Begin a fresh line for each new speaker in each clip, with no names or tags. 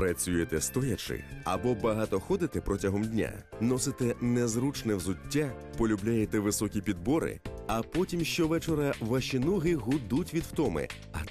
Працюєте стоячи або багато ходите протягом дня, носите незручне взуття, полюбляєте високі підбори, а потім щовечора ваші ноги гудуть від втоми.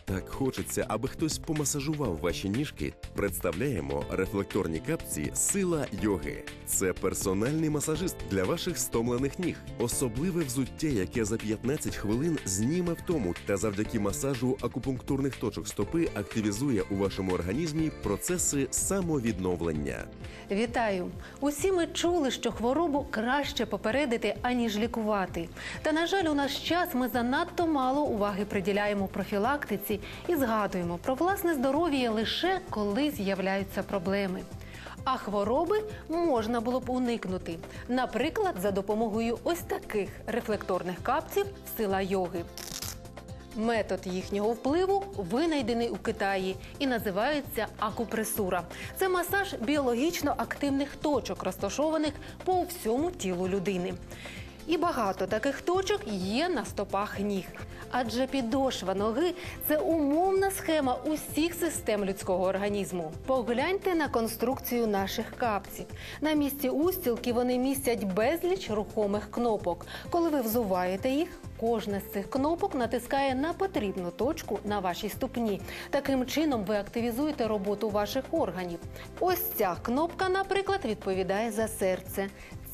Так хочеться, аби хтось помасажував ваші ніжки. Представляємо рефлекторні капці Сила йоги. Це персональний масажист для ваших стомлених ніг, особливе взуття, яке за 15 хвилин зніме втому та завдяки масажу акупунктурних точок стопи активізує у вашому організмі процеси самовідновлення.
Вітаю! Усі ми чули, що хворобу краще попередити, аніж лікувати. Та на жаль, у наш час ми занадто мало уваги приділяємо профілактиці і згадуємо про власне здоров'я лише коли з'являються проблеми. А хвороби можна було б уникнути, наприклад, за допомогою ось таких рефлекторних капців сила йоги. Метод їхнього впливу винайдений у Китаї і називається акупресура. Це масаж біологічно активних точок, розташованих по всьому тілу людини. І багато таких точок є на стопах ніг. Адже підошва ноги це умовна схема усіх систем людського організму. Погляньте на конструкцію наших капців. На місці устілки вони містять безліч рухомих кнопок. Коли ви взуваєте їх, Кожна з цих кнопок натискає на потрібну точку на вашій ступні. Таким чином ви активізуєте роботу ваших органів. Ось ця кнопка, наприклад, відповідає за серце.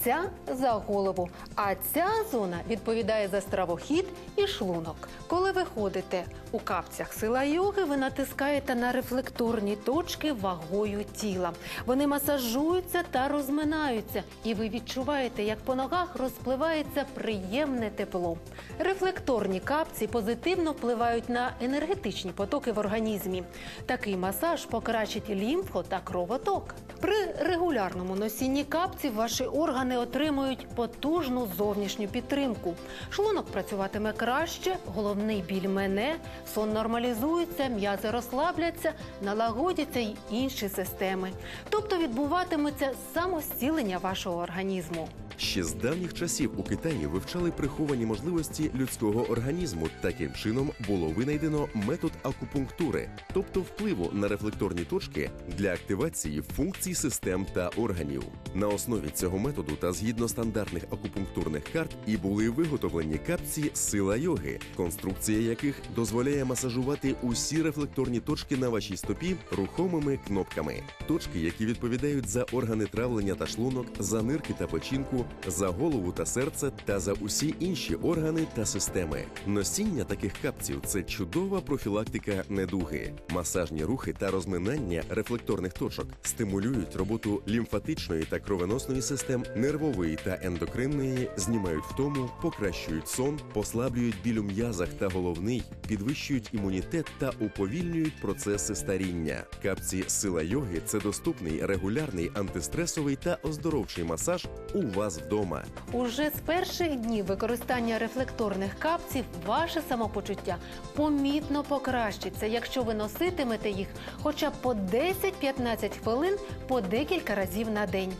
Ця за голову, а ця зона відповідає за стравохід і шлунок. Коли ви ходите у капцях сила йоги, ви натискаєте на рефлекторні точки вагою тіла. Вони масажуються та розминаються, і ви відчуваєте, як по ногах розпливається приємне тепло. Рефлекторні капці позитивно впливають на енергетичні потоки в організмі. Такий масаж покращить лімфо та кровоток. При регулярному носінні капців ваші органи отримують потужну зовнішню підтримку. Шлунок працюватиме краще, головний біль мене, сон нормалізується, м'язи розслабляться, налагодяться й інші системи. Тобто відбуватиметься самостілення вашого організму.
Ще з давніх часів у Китаї вивчали приховані можливості людського організму. Таким чином було винайдено метод акупунктури, тобто впливу на рефлекторні точки для активації функцій систем та органів. На основі цього методу та згідно стандартних акупунктурних карт і були виготовлені капці сила йоги, конструкція яких дозволяє масажувати усі рефлекторні точки на вашій стопі рухомими кнопками. Точки, які відповідають за органи травлення та шлунок, за нирки та печінку, за голову та серце та за усі інші органи та системи. Носіння таких капців це чудова профілактика недуги. Масажні рухи та розминання рефлекторних точок стимулюють роботу лімфатичної та кровоносної систем, нервової та ендокринної, знімають втому, покращують сон, послаблюють біль у м'язах та головний, підвищують імунітет та уповільнюють процеси старіння. Капці сила йоги це доступний регулярний антистресовий та оздоровчий масаж у вас вдома.
Уже з перших днів використання рефлекторних капців ваше самопочуття помітно покращиться, якщо ви носитимете їх хоча б по 10-15 хвилин по декілька разів на день.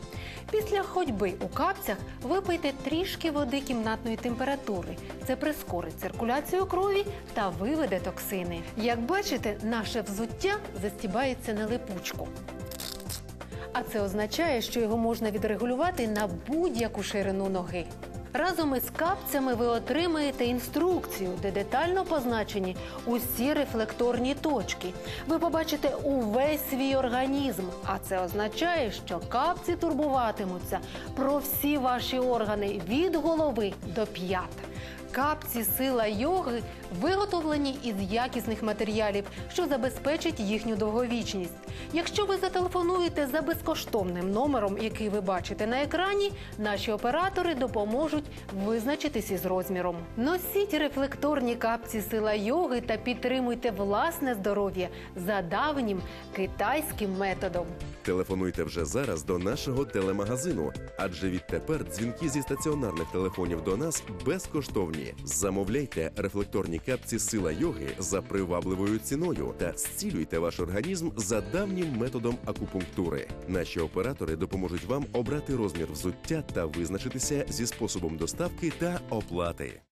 Після ходьби у капцях випийте трішки води кімнатної температури. Це прискорить циркуляцію крові та виведе токсини. Як бачите, наше взуття застібається на липучку. А це означає, що його можна відрегулювати на будь-яку ширину ноги. Разом із капцями ви отримаєте інструкцію, де детально позначені усі рефлекторні точки. Ви побачите увесь свій організм, а це означає, що капці турбуватимуться про всі ваші органи від голови до п'ят. Капці сила йоги виготовлені із якісних матеріалів, що забезпечить їхню довговічність. Якщо ви зателефонуєте за безкоштовним номером, який ви бачите на екрані, наші оператори допоможуть визначитись із розміром. Носіть рефлекторні капці сила йоги та підтримуйте власне здоров'я за давнім китайським методом.
Телефонуйте вже зараз до нашого телемагазину, адже відтепер дзвінки зі стаціонарних телефонів до нас безкоштовні. Замовляйте рефлекторні капці сила йоги за привабливою ціною та зцілюйте ваш організм за давнім методом акупунктури. Наші оператори допоможуть вам обрати розмір взуття та визначитися зі способом доставки та оплати.